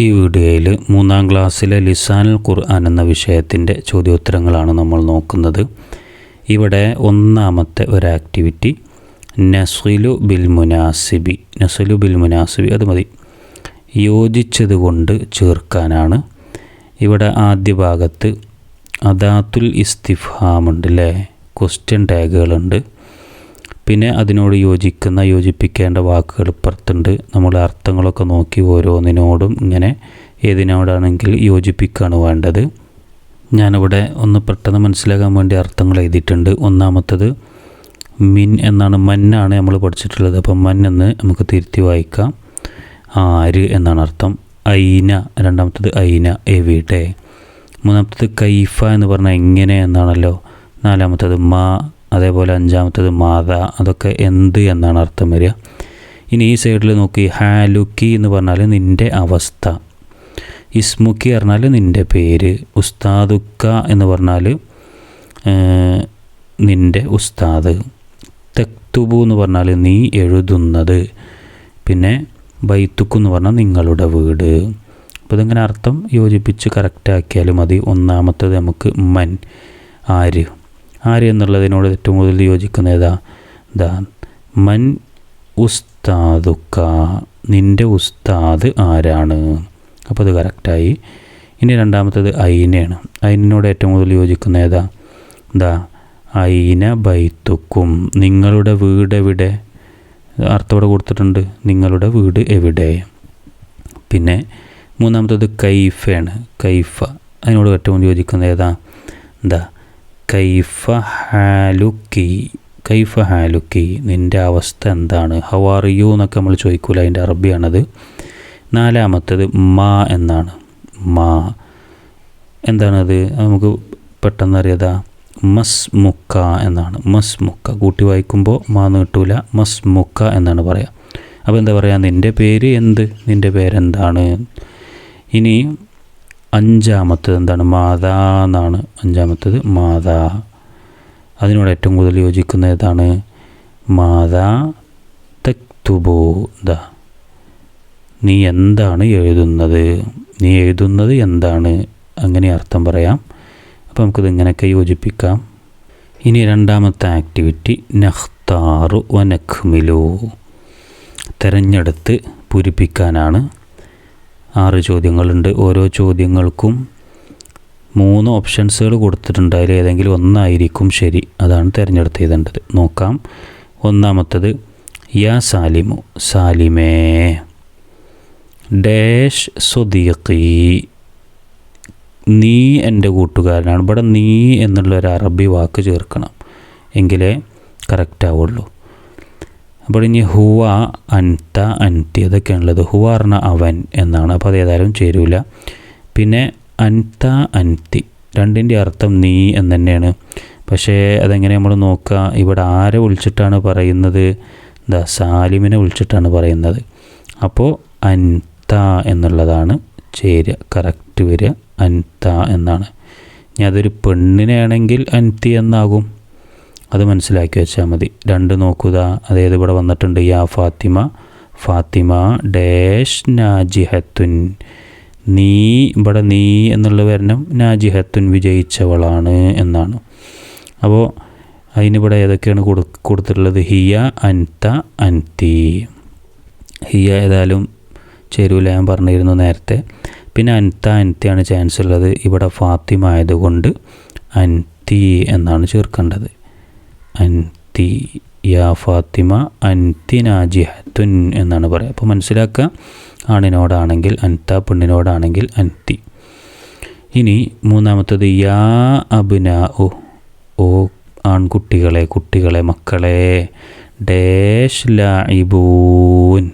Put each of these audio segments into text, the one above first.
ഈ വീഡിയോയിൽ മൂന്നാം ക്ലാസ്സിലെ ലിസാനുൽ ഖുർആൻ എന്ന വിഷയത്തിന്റെ ചോദ്യോത്തരങ്ങളാണ് നമ്മൾ നോക്കുന്നത്. ഇവിടെ ഒന്നാമത്തെ ഒരു ആക്ടിവിറ്റി നസ്ലു ബിൽ മുനാസിബി. നസ്ലു ബിൽ മുനാസിബി അത് മതി. യോജിച്ചതുകൊണ്ട് ചേർക്കാനാണ്. ഇവിടെ ആദ്യ ഭാഗത്ത് അദാത്തുൽ ഇസ്തിഫാമുണ്ട് അല്ലേ ക്വസ്റ്റ്യൻ ടാഗുകളുണ്ട് പിന്നെ അതിനോട് യോജിക്കുന്ന യോജിപ്പിക്കേണ്ട വാക്കുകൾ ഇപ്പുറത്തുണ്ട്. നമ്മൾ അർത്ഥങ്ങളൊക്കെ നോക്കി ഓരോന്നിനോടും ഇങ്ങനെ ഏതിനോടാണെങ്കിൽ യോജിപ്പിക്കുകയാണ് വേണ്ടത്. ഞാനിവിടെ ഒന്ന് പെട്ടെന്ന് മനസ്സിലാക്കാൻ വേണ്ടി അർത്ഥങ്ങൾ എഴുതിയിട്ടുണ്ട്. ഒന്നാമത്തത് മിൻ എന്നാണ് മന്നാണ് നമ്മൾ പഠിച്ചിട്ടുള്ളത്. അപ്പം മൻ എന്ന് നമുക്ക് തിരുത്തി വായിക്കാം. ആര് എന്നാണ് അർത്ഥം. ഐന രണ്ടാമത്തത് ഐന എവിടെ. മൂന്നാമത്തത് കൈഫ എന്ന് പറഞ്ഞാൽ എങ്ങനെ എന്നാണല്ലോ. നാലാമത്തത് മാ അതേപോലെ അഞ്ചാമത്തേത് മാത അതൊക്കെ എന്ത് എന്നാണ് അർത്ഥം വരിക. ഇനി ഈ സൈഡിൽ നോക്കി ഹാലുക്കി എന്ന് പറഞ്ഞാൽ നിന്റെ അവസ്ഥ. ഇസ്മുക്കി പറഞ്ഞാൽ നിന്റെ പേര്. ഉസ്താദുക്ക എന്ന് പറഞ്ഞാൽ നിന്റെ ഉസ്താദ്. തെക്തുബു എന്ന് പറഞ്ഞാൽ നീ എഴുതുന്നത്. പിന്നെ ബൈത്തുക്കു എന്ന് പറഞ്ഞാൽ നിങ്ങളുടെ വീട്. അപ്പോൾ ഇതിങ്ങനെ അർത്ഥം യോജിപ്പിച്ച് കറക്റ്റാക്കിയാൽ മതി. ഒന്നാമത്തത് നമുക്ക് മൻ ആര്. ആര് എന്നുള്ളതിനോട് ഏറ്റവും കൂടുതൽ യോജിക്കുന്ന ഏതാ? ദാ മൻ ഉസ്താദുക്ക നിന്റെ ഉസ്താദ് ആരാണ്? അപ്പോൾ അത് കറക്റ്റായി. ഇനി രണ്ടാമത്തത് ഐനയാണ്. അയിനോട് ഏറ്റവും കൂടുതൽ യോജിക്കുന്ന ഏതാ? ദാ ഐന ബൈത്തുക്കും നിങ്ങളുടെ വീട് എവിടെ? അർത്ഥം ഇവിടെ കൊടുത്തിട്ടുണ്ട് നിങ്ങളുടെ വീട് എവിടെ? പിന്നെ മൂന്നാമത്തത് കൈഫയാണ്. കൈഫ അതിനോട് ഏറ്റവും യോജിക്കുന്ന ഏതാ? എന്താ കൈഫ ഹാലുക്കി കൈഫ ഹാലുക്കി നിന്റെ അവസ്ഥ എന്താണ്? ഹൗ ആർ യു എന്നൊക്കെ നമ്മൾ ചോദിക്കൂല അതിന്റെ അറബിയാണത്. നാലാമത്തത് മാ എന്നാണ്. മാ. എന്താണത്? നമുക്ക് പെട്ടെന്ന് അറിയാതാ. മസ് മുക്ക എന്നാണ്. മസ് മുക്ക കൂട്ടി വായിക്കുമ്പോൾ മാ നീട്ടൂല മസ് മുക്ക എന്നാണ് പറയുക അപ്പോൾ എന്താ പറയുക നിന്റെ പേര് എന്ത്? നിന്റെ പേരെന്താണ്? ഇനി അഞ്ചാമത്തത് എന്താണ്? മാതാ എന്നാണ് അഞ്ചാമത്തത്. മാതാ. അതിനോട് ഏറ്റവും കൂടുതൽ യോജിക്കുന്ന ഏതാണ്? മാതാ തെക്തുബോ. നീ എന്താണ് എഴുതുന്നത്? നീ എഴുതുന്നത് എന്താണ്? അങ്ങനെ അർത്ഥം പറയാം. അപ്പോൾ നമുക്കിത് ഇങ്ങനെയൊക്കെ യോജിപ്പിക്കാം. ഇനി രണ്ടാമത്തെ ആക്ടിവിറ്റി. നഖ്താറു വനഖ്മിലു. തിരഞ്ഞെടുത്ത് പൂരിപ്പിക്കാനാണ് ആറ് ചോദ്യങ്ങളുണ്ട്. ഓരോ ചോദ്യങ്ങൾക്കും മൂന്ന് ഓപ്ഷൻസുകൾ കൊടുത്തിട്ടുണ്ട്. അതിൽ ഏതെങ്കിലും ഒന്നായിരിക്കും ശരി. അതാണ് തിരഞ്ഞെടുത്ത് ചെയ്തേണ്ടത് നോക്കാം. ഒന്നാമത്തത് യാ സാലിമു സാലിമേ. ഡാഷ് സുദീഖി. നീ എന്റെ കൂട്ടുകാരനാണ്. ഇവിടെ നീ എന്നുള്ള ഒരു അറബി വാക്ക് ചേർക്കണം. എങ്കിലേ കറക്റ്റ് ആവുള്ളൂ. അപ്പോൾ ഇനി ഹുവ അൻത അൻതി അതൊക്കെയാണുള്ളത് ഹുവ പറഞ്ഞ അവൻ എന്നാണ്. അപ്പോൾ അത് ഏതായാലും ചേരൂല. പിന്നെ അൻത അൻതി. രണ്ടിന്റെ അർത്ഥം നീ എന്ന് തന്നെയാണ് പക്ഷേ അതെങ്ങനെ നമ്മൾ നോക്കുക? ഇവിടെ ആരെ വിളിച്ചിട്ടാണ് പറയുന്നത്? എന്താ സാലിമിനെ വിളിച്ചിട്ടാണ് പറയുന്നത്. അപ്പോൾ അൻത എന്നുള്ളതാണ് ചേരുക. കറക്റ്റ് വരിക. അൻത എന്നാണ്. ഇനി അതൊരു പെണ്ണിനെയാണെങ്കിൽ അൻതി എന്നാകും? അത് മനസ്സിലാക്കി വെച്ചാൽ മതി. രണ്ട് നോക്കുക അതായത് ഇവിടെ വന്നിട്ടുണ്ട്? യാ ഫാത്തിമ. ഫാത്തിമ ഡാഷ് നാജിഹത്തുൻ. നീ ഇവിടെ നീ എന്നുള്ള വരണം. നാജിഹത്തുൻ വിജയിച്ചവളാണ് എന്നാണ്. അപ്പോൾ അതിനിവിടെ ഏതൊക്കെയാണ് കൊടു കൊടുത്തിട്ടുള്ളത്? ഹിയ അൻത അൻതി. ഹിയ ഏതായാലും ചേരൂല ഞാൻ പറഞ്ഞിരുന്നു നേരത്തെ. പിന്നെ അൻത അൻത്തിയാണ് ചാൻസ് ഉള്ളത്. ഇവിടെ ഫാത്തിമ ആയതുകൊണ്ട് അൻതി എന്നാണ് ചേർക്കേണ്ടത്. അൻതി യാ ഫാത്തിമ അൻതി നാജിഹത്തുൻ എന്നാണ് പറയുക. അപ്പോൾ മനസ്സിലാക്കുക ആണിനോടാണെങ്കിൽ അൻത പെണ്ണിനോടാണെങ്കിൽ അൻതി. ഇനി മൂന്നാമത്തത് യാ അബിന ഓ ഓ ആൺകുട്ടികളെ കുട്ടികളെ മക്കളെ ഡേഷ് ലായിബൂൻ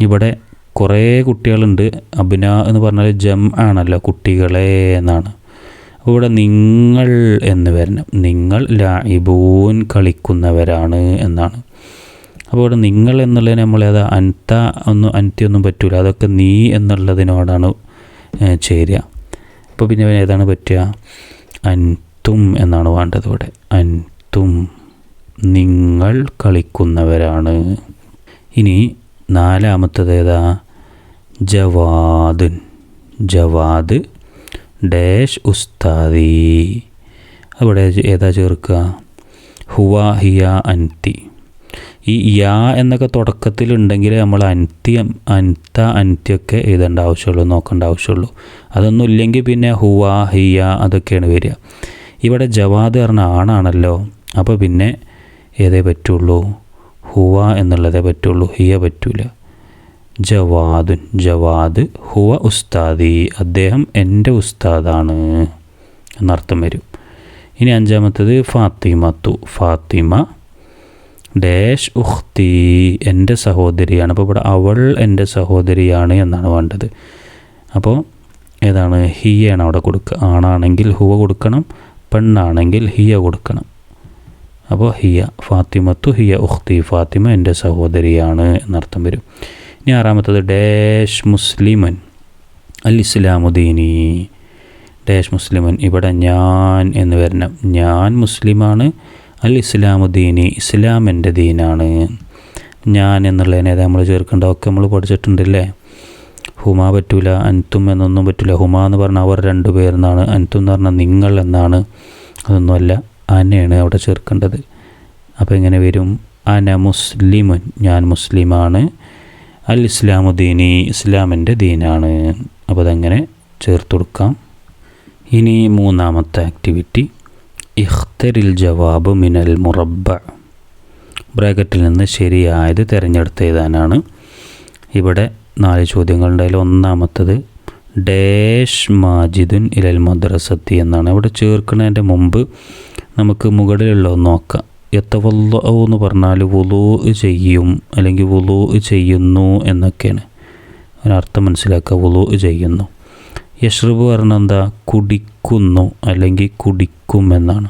ഇവിടെ കുറേ കുട്ടികളുണ്ട്. അബിന എന്ന് പറഞ്ഞാൽ ജം ആണല്ലോ കുട്ടികളെ എന്നാണ്. ഇവിടെ നിങ്ങൾ എന്ന് വരണം. നിങ്ങൾ ലായിബൂൻ കളിക്കുന്നവരാണ് എന്നാണ്. അപ്പോൾ ഇവിടെ നിങ്ങൾ എന്നുള്ളതിന് നമ്മൾ അത് അൻത ഒന്നും അൻത്തിയൊന്നും പറ്റൂല. അതൊക്കെ നീ എന്നുള്ളതിനോടാണ് ചേരുക. അപ്പോൾ പിന്നെ ഏതാണ് പറ്റുക? അൻതും എന്നാണ് വേണ്ടത് ഇവിടെ. അൻതും നിങ്ങൾ കളിക്കുന്നവരാണ്. ഇനി നാലാമത്തത് ഏതാ? ജവാദുൻ. ജവാദ് ഡാഷ് ഉസ്താദി. അവിടെ ഏതാ ചേർക്കുക? ഹുവ ഹിയ അൻതി. ഈ യാ എന്നൊക്കെ തുടക്കത്തിലുണ്ടെങ്കിൽ നമ്മൾ അൻതി അൻത അൻത്തിയൊക്കെ എഴുതേണ്ട ആവശ്യമുള്ളൂ നോക്കേണ്ട ആവശ്യമുള്ളൂ. അതൊന്നും ഇല്ലെങ്കിൽ പിന്നെ ഹുവ ഹിയ അതൊക്കെയാണ് വരിക. ഇവിടെ ജവാദ് പറഞ്ഞ ആണാണല്ലോ. അപ്പോൾ പിന്നെ ഏതേ പറ്റുള്ളൂ? ഹുവ എന്നുള്ളതേ പറ്റുള്ളൂ. ഹിയ പറ്റൂല. ജവാദുൻ ജവാദ് ഹുവ ഉസ്താദി അദ്ദേഹം എന്റെ ഉസ്താദാണ് എന്നർത്ഥം വരും. ഇനി അഞ്ചാമത്തത് ഫാത്തിമത്തു ഫാത്തിമ ഡാഷ് ഉഖ്തി എന്റെ സഹോദരിയാണ്. അപ്പോൾ ഇവിടെ അവൾ എന്റെ സഹോദരിയാണ് എന്നാണ് വേണ്ടത്. അപ്പോൾ ഏതാണ്? ഹിയാണ് അവിടെ കൊടുക്കുക. ആണാണെങ്കിൽ ഹുവ കൊടുക്കണം പെണ്ണാണെങ്കിൽ ഹിയ കൊടുക്കണം. അപ്പോൾ ഹിയ ഫാത്തിമത്തു ഹിയ ഉഖ്തി ഫാത്തിമ എന്റെ സഹോദരിയാണ് എന്നർത്ഥം വരും. ഇനി ആറാമത്തത് ഡാഷ് മുസ്ലിമൻ. അൽ ഇസ്ലാമുദ്ദീനി ഡാഷ് മുസ്ലിമൻ ഇവിടെ ഞാൻ എന്ന് വരണം. ഞാൻ മുസ്ലിമാണ് അൽ ഇസ്ലാമുദ്ദീനി ഇസ്ലാം എന്റെ ദീനാണ്. ഞാൻ എന്നുള്ളതിനെ നമ്മൾ ചേർക്കേണ്ട? ഒക്കെ നമ്മൾ പഠിച്ചിട്ടുണ്ടല്ലേ? ഹുമ പറ്റൂല അൻതും എന്നൊന്നും പറ്റൂല. ഹുമ എന്ന് പറഞ്ഞാൽ അവർ രണ്ടു പേരെന്നാണ്. അൻതും എന്ന് പറഞ്ഞാൽ നിങ്ങൾ എന്നാണ്. അതൊന്നുമല്ല അനയാണ് അവിടെ ചേർക്കേണ്ടത്. അപ്പോൾ എങ്ങനെ വരും? അന മുസ്ലിമൻ ഞാൻ മുസ്ലിമാണ്. അൽ ഇസ്ലാമു ദീനി ഇസ്ലാമിന്റെ ദീനാണ്. അപ്പോൾ അതങ്ങനെ ചേർത്ത് കൊടുക്കാം. ഇനി മൂന്നാമത്തെ ആക്ടിവിറ്റി. ഇഖ്തരിൽ ജവാബ് മിനൽ മുറബ ബ്രാക്കറ്റിൽ നിന്ന് ശരിയായത് തിരഞ്ഞെടുത്ത് എഴുതാനാണ് ഇവിടെ നാല് ചോദ്യങ്ങളുണ്ടായാലും ഒന്നാമത്തത് ഡേഷ് മാജിദുൻ ഇലൽ മദ്രസത്തി എന്നാണ്. ഇവിടെ ചേർക്കുന്നതിന്റെ മുമ്പ് നമുക്ക് മുകളിലുള്ളത് നോക്കാം. എത്തവല്ലോ എന്ന് പറഞ്ഞാൽ വുളൂ ചെയ്യും അല്ലെങ്കിൽ വുളൂ ചെയ്യുന്നു എന്നൊക്കെയാണ്. അതിനർത്ഥം മനസ്സിലാക്കുക വുളൂ ചെയ്യുന്നു. യഷ്റബ് പറഞ്ഞാൽ എന്താ കുടിക്കുന്നു അല്ലെങ്കിൽ കുടിക്കും എന്നാണ്.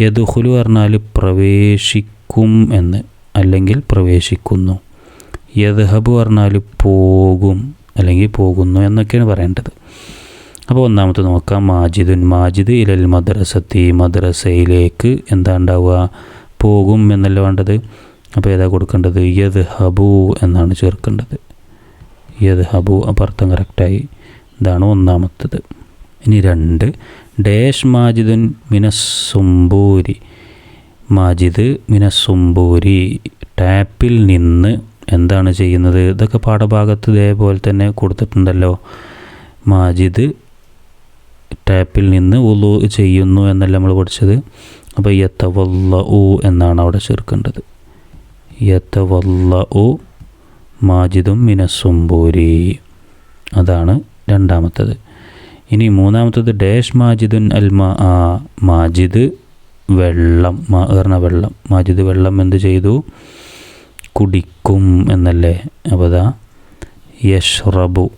യദുഹുലു പറഞ്ഞാൽ പ്രവേശിക്കും എന്ന് അല്ലെങ്കിൽ പ്രവേശിക്കുന്നു. യദ്ഹബ് പറഞ്ഞാൽ പോകും അല്ലെങ്കിൽ പോകുന്നു എന്നൊക്കെയാണ് പറയേണ്ടത്. അപ്പോൾ ഒന്നാമത്തെ നോക്കാം. മാജിദുൻ മാജിദ് ഇലൽ മദ്രസത്തി മദ്രസയിലേക്ക് എന്താ ഉണ്ടാവുക? പോകും എന്നല്ല വേണ്ടത്. അപ്പോൾ ഏതാ കൊടുക്കേണ്ടത്? യദ് ഹബു എന്നാണ് ചേർക്കേണ്ടത്. യദ് ഹബു അപ്പോൾ അർത്ഥം കറക്റ്റായി. ഇതാണ് ഒന്നാമത്തത്. ഇനി രണ്ട്. ഡേഷ് മാജിദുൻ മിനസുംബൂരി മാജിദ് മിനസുംബൂരി ടാപ്പിൽ നിന്ന് എന്താണ് ചെയ്യുന്നത്? ഇതൊക്കെ പാഠഭാഗത്ത് ഇതേപോലെ തന്നെ കൊടുത്തിട്ടുണ്ടല്ലോ. മാജിദ് ടാപ്പിൽ നിന്ന് ഉളു ചെയ്യുന്നു എന്നല്ല നമ്മൾ പഠിച്ചത്. അപ്പോൾ യത്തവല്ല ഉ എന്നാണ് അവിടെ ചേർക്കേണ്ടത്. യത്തവല്ല ഉ മാജിദും മിനസുംബൂരി അതാണ് രണ്ടാമത്തത്. ഇനി മൂന്നാമത്തത് ഡേഷ് മാജിദുൻ അൽ മാ മാജിദ് വെള്ളം മാ വെള്ളം. മാജിദ് വെള്ളം എന്ത് ചെയ്തു? കുടിക്കും എന്നല്ലേ? അപ്പോൾ അതാ യഷ്റബു.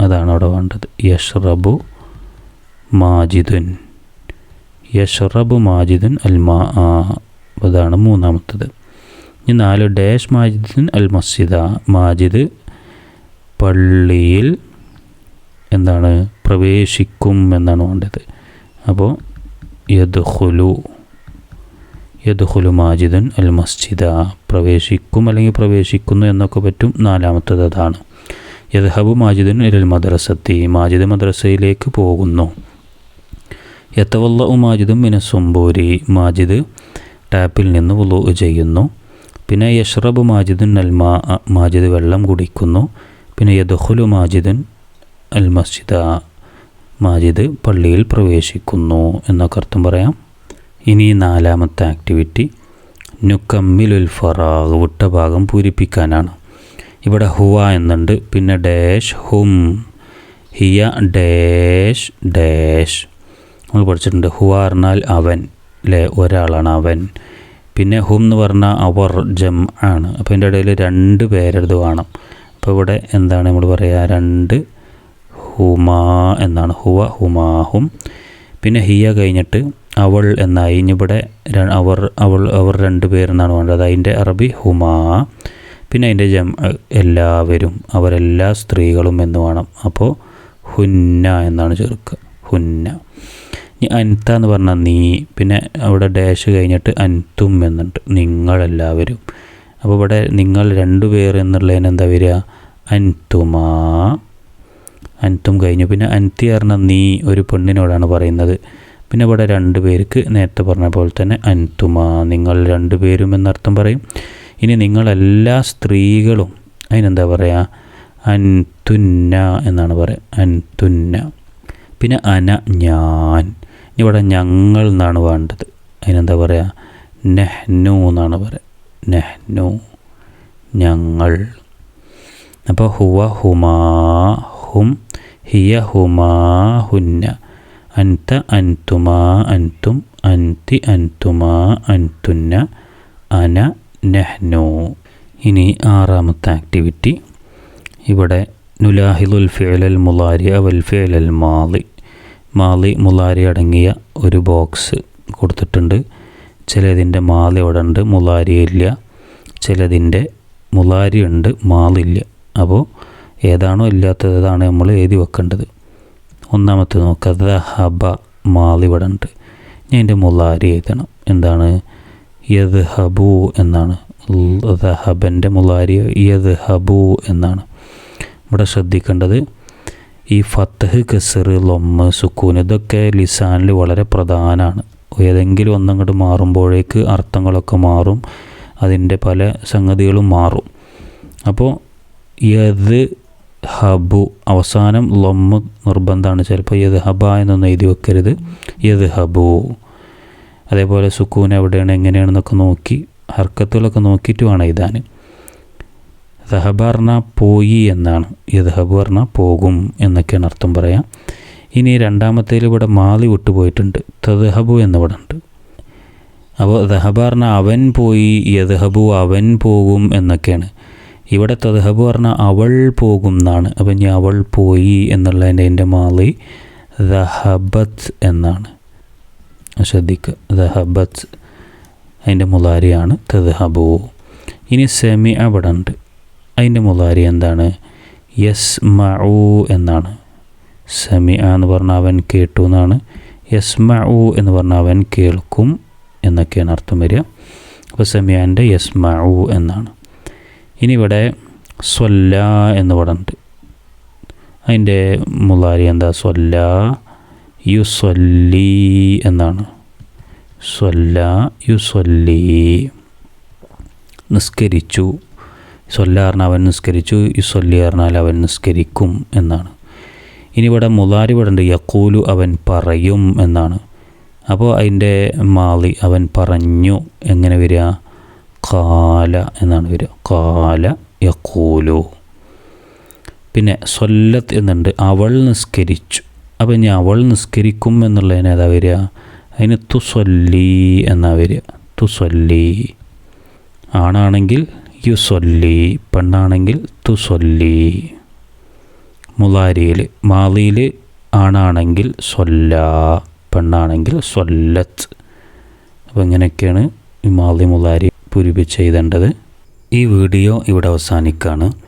അതാണ് അവിടെ വേണ്ടത്. യഷ്റബു മാജിദുൻ. യഷ്റബു മാജിദുൻ അൽമാ അതാണ് മൂന്നാമത്തത്. ഇനി നാല് ഡാഷ് മാജിദുൻ അൽ മസ്ജിദ മാജിദ് പള്ളിയിൽ എന്താണ്? പ്രവേശിക്കും എന്നാണ് വേണ്ടത്. അപ്പോൾ യദ്ഖുലു യദ്ഖുലു മാജിദുൻ അൽ മസ്ജിദ പ്രവേശിക്കും അല്ലെങ്കിൽ പ്രവേശിക്കുന്നു എന്നൊക്കെ പറ്റും. നാലാമത്തത് അതാണ്. യദ്ഹബു മാജിദൻ ഇലൽ മദ്രസത്തി. മാജിദ് മദ്രസയിലേക്ക് പോകുന്നു. യത്തവല്ല മാജിദും മിനസുംബൂരി മാജിദ് ടാപ്പിൽ നിന്ന് വുളു ചെയ്യുന്നു. പിന്നെ യഷ്റബ് മാജിദുൻ അൽമാ മാജിദ് വെള്ളം കുടിക്കുന്നു. പിന്നെ യദുഹുലു മാജിദുൻ അൽ മസ്ജിദ മാജിദ് പള്ളിയിൽ പ്രവേശിക്കുന്നു എന്നൊക്കെ അർത്ഥം പറയാം. ഇനി നാലാമത്തെ ആക്ടിവിറ്റി നുക്കമ്മിലുൽ ഫറാഗ് വിട്ട ഭാഗം പൂരിപ്പിക്കാനാണ്. ഇവിടെ ഹുവ എന്നുണ്ട് പിന്നെ ഡാഷ് ഹും ഹിയ ഡാഷ് ഡാഷ്. നമ്മൾ പഠിച്ചിട്ടുണ്ട്. ഹുവ പറഞ്ഞാൽ അവൻ അല്ലേ ഒരാളാണ് അവൻ. പിന്നെ ഹും എന്ന് പറഞ്ഞാൽ അവർ ജം ആണ്. അപ്പോൾ ഇതിന്റെ ഇടയിൽ രണ്ട് പേരത് വേണം. അപ്പോൾ ഇവിടെ എന്താണ് നമ്മൾ പറയുക രണ്ട് ഹുമാ എന്നാണ്. ഹുവ ഹുമാഹും പിന്നെ ഹിയ കഴിഞ്ഞിട്ട് അവൾ എന്നായി. ഇനി ഇവിടെ അവർ അവൾ അവർ രണ്ട് പേരെന്നാണ് വേണ്ടത്. അതിന്റെ അറബി ഹുമാ. പിന്നെ അതിന്റെ ജം എല്ലാവരും അവരെല്ലാ സ്ത്രീകളും എന്ന് വേണം. അപ്പോൾ ഹുന്ന എന്നാണ് ചേർക്കുക. ഹുന്ന. അൻത എന്ന് പറഞ്ഞാൽ നീ. പിന്നെ അവിടെ ഡാഷ് കഴിഞ്ഞിട്ട് അൻതും എന്നുണ്ട്. നിങ്ങളെല്ലാവരും. അപ്പോൾ ഇവിടെ നിങ്ങൾ രണ്ടു പേർ എന്നുള്ളതിന് എന്താ വരിക? അൻതുമാ അൻതും കഴിഞ്ഞു. പിന്നെ അൻതി പറഞ്ഞാൽ നീ ഒരു പെണ്ണിനോടാണ് പറയുന്നത്. പിന്നെ ഇവിടെ രണ്ട് പേർക്ക് നേരത്തെ പറഞ്ഞ പോലെ തന്നെ അൻതുമാ നിങ്ങൾ രണ്ടു പേരും എന്നർത്ഥം പറയും. ഇനി നിങ്ങളെല്ലാ സ്ത്രീകളും അതിനെന്താ പറയുക അൻതുന്ന എന്നാണ് പറയുക. അൻതുന്ന പിന്നെ അന ഞാൻ ഇവിടെ ഞങ്ങൾ എന്നാണ് വേണ്ടത്. അതിനെന്താ പറയുക നെഹ്നു എന്നാണ് പറയുക നെഹ്നു ഞങ്ങൾ. അപ്പോൾ ഹുവ ഹുമാ ഹും ഹിയ ഹുമാ ഹുന്ന. അൻത അൻതുമാ അൻതും അൻതി അൻതുമാ അൻതുന്ന. അന നെഹ്നു. ഇനി ആറാമത്തെ ആക്ടിവിറ്റി ഇവിടെ നുലാഹിദുൽ ഫിഅലൽ മുലാരി അവൽ ഫിഅലൽ മാലി. മാലി മുലാരി അടങ്ങിയ ഒരു ബോക്സ് കൊടുത്തിട്ടുണ്ട്. ചിലതിന്റെ മാളി അവിടെ ഉണ്ട് മുലാരി ഇല്ല. ചിലതിന്റെ മുലാരി ഉണ്ട് മാലില്ല അപ്പോൾ ഏതാണോ ഇല്ലാത്തത് അതാണ് നമ്മൾ എഴുതി വെക്കേണ്ടത്. ഒന്നാമത്തെ നോക്കുക ദഹബ മാളി ഇവിടെ ഉണ്ട് ഞാൻ എന്റെ മുലാരി എഴുതണം. എന്താണ്? യദ് ഹബു എന്നാണ്. ദഹബന്റെ മുലാരി യദ് ഹബു എന്നാണ്. ഇവിടെ ശ്രദ്ധിക്കേണ്ടത് ഈ ഫത്തഹ് കസറ് ലൊമ്മ് സുക്കൂൻ ഇതൊക്കെ ലിസാനിൽ വളരെ പ്രധാനമാണ്. ഏതെങ്കിലും ഒന്നങ്ങോട്ട് മാറുമ്പോഴേക്ക് അർത്ഥങ്ങളൊക്കെ മാറും അതിന്റെ പല സംഗതികളും മാറും. അപ്പോൾ യത് ഹബു അവസാനം ലൊമ്മ് നിർബന്ധമാണ്. ചിലപ്പോൾ യത് ഹബ എന്നൊന്നും എഴുതി വെക്കരുത്. യത് ഹബു. അതേപോലെ സുക്കൂൻ എവിടെയാണ് എങ്ങനെയാണെന്നൊക്കെ നോക്കി ഹർക്കത്തുകളൊക്കെ നോക്കിയിട്ട് വേണം എഴുതാൻ. ദഹബ പോയി എന്നാണ്. യദ്ഹബ് പറഞ്ഞാൽ പോകും എന്നൊക്കെയാണ് അർത്ഥം പറയാം. ഇനി രണ്ടാമത്തേൽ ഇവിടെ മാലി വിട്ടുപോയിട്ടുണ്ട്. തദ്ഹബു എന്നിവിടെ ഉണ്ട് അപ്പോൾ ദഹബ പറഞ്ഞാൽ അവൻ പോയി യദ്ഹബു അവൻ പോകും എന്നൊക്കെയാണ്. ഇവിടെ തദ്ഹബ് പറഞ്ഞാൽ അവൾ പോകും എന്നാണ്. അപ്പം ഇനി അവൾ പോയി എന്നുള്ളതിന്റെ എന്റെ മാലി ദഹബത്ത് എന്നാണ്. ശ്രദ്ധിക്കുക ദഹബത്ത് അതിന്റെ മുലാരിയാണ് തദ്ഹബു. ഇനി സെമി അവിടെ ഉണ്ട് അതിന്റെ മുതാരി എന്താണ്? യസ് മഊ എന്നാണ്. സമി എന്ന് പറഞ്ഞാൽ അവൻ കേട്ടു എന്നാണ്. യസ് മഊ എന്ന് പറഞ്ഞാൽ അവൻ കേൾക്കും എന്നൊക്കെയാണ് അർത്ഥം വരിക. അപ്പോൾ സെമിയാന്റെ യസ് മഊ എന്നാണ്. ഇനി ഇവിടെ സ്വല്ല എന്ന് പറഞ്ഞിട്ട് അതിന്റെ മുതാരി എന്താ? സ്വല്ല യു സ്വല്ലി എന്നാണ്. സ്വല്ല യു സ്വല്ലി നിസ്കരിച്ചു. സൊല്ല അവൻ നിസ്കരിച്ചു. ഈ സൊല്ലി പറഞ്ഞാൽ അവൻ നിസ്കരിക്കും എന്നാണ്. ഇനി ഇവിടെ മുലാരി ഇവിടെ യക്കൂലു അവൻ പറയും എന്നാണ്. അപ്പോൾ അതിന്റെ മാളി അവൻ പറഞ്ഞു എങ്ങനെ വരിക? കാല എന്നാണ് വരിക. കാല യക്കൂലു പിന്നെ സൊല്ലത്ത് എന്നുണ്ട്. അവൾ നിസ്കരിച്ചു. അപ്പോൾ ഇനി അവൾ നിസ്കരിക്കും എന്നുള്ളതിന് ഏതാ വരിക? അതിന് തുസൊല്ലി എന്നാ വരിക. തുസൊല്ലി. ആണാണെങ്കിൽ യുസൊല്ലി പെണ്ണാണെങ്കിൽ തു തുസൊല്ലി മുലാരിയിൽ മാലിയിൽ ആണാണെങ്കിൽ സൊല്ല പെണ്ണാണെങ്കിൽ സൊല്ലത്ത്. അപ്പോൾ ഇങ്ങനെയൊക്കെയാണ് മാലി മുലാരി പൂരിപ്പിച്ച് എഴുതേണ്ടത്. ഈ വീഡിയോ ഇവിടെ അവസാനിക്കുകയാണ്.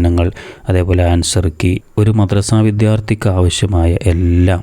വിശകലനങ്ങൾ അതേപോലെ ആൻസർ കീ ഒരു മദ്രസ വിദ്യാർത്ഥിക്ക് ആവശ്യമായ എല്ലാം